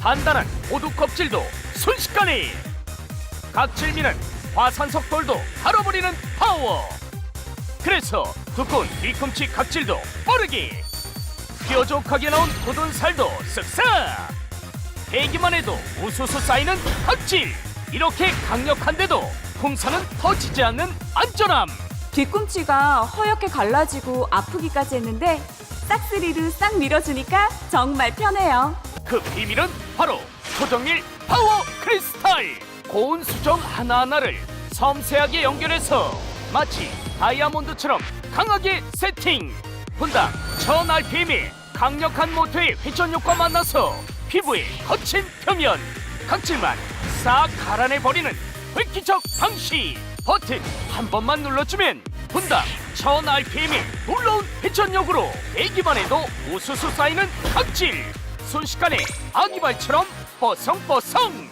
단단한 호두 껍질도 순식간에. 각질미는 화산석 돌도 갈아버리는 파워. 그래서 두꺼운 뒤꿈치 각질도 빠르게. 뾰족하게 나온 굳은 살도 쓱싹. 대기만 해도 우수수 쌓이는 각질. 이렇게 강력한데도 풍선은 터지지 않는 안전함. 뒤꿈치가 허옇게 갈라지고 아프기까지 했는데 싹스리로 싹 밀어주니까 정말 편해요. 그 비밀은 바로 초정일 파워 크리스탈. 고운 수정 하나하나를 섬세하게 연결해서 마치 다이아몬드처럼 강하게 세팅. 분당 1000rpm의 강력한 모터의 회전력과 만나서 피부의 거친 표면. 각질만 싹 갈아내버리는 획기적 방식. 버튼 한 번만 눌러주면 분당 1000rpm의 놀라운 회전력으로 애기만 해도 우수수 쌓이는 각질 순식간에 아기발처럼 뽀송뽀송.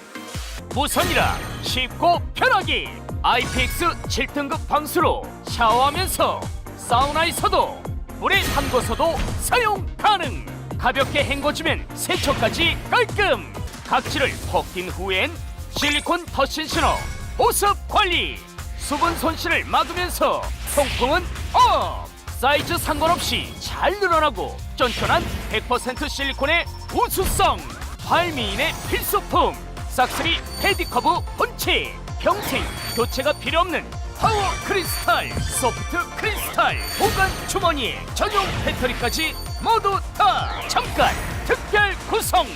무선이라 쉽고 편하게 IPX 7등급 방수로 샤워하면서 사우나에서도 물에 담궈서도 사용 가능. 가볍게 헹궈주면 세척까지 깔끔. 각질을 벗긴 후엔 실리콘 터신 신어 보습 관리. 수분 손실을 막으면서 통풍은 업! 사이즈 상관없이 잘 늘어나고 쫀쫀한 100% 실리콘의 우수성 발미인의 필수품 싹스리 헤디커브 본체 평생 교체가 필요 없는 파워 크리스탈 소프트 크리스탈 보관 주머니에 전용 배터리까지 모두 다 잠깐 특별 구성.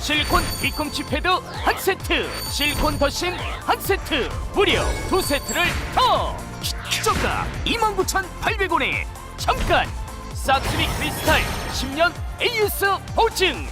실리콘 뒤꿈치 패드 한 세트 실리콘 더신 한 세트 무려 두 세트를 더 저가 29,800원에 잠깐 싹스리 크리스탈 10년 AS 보증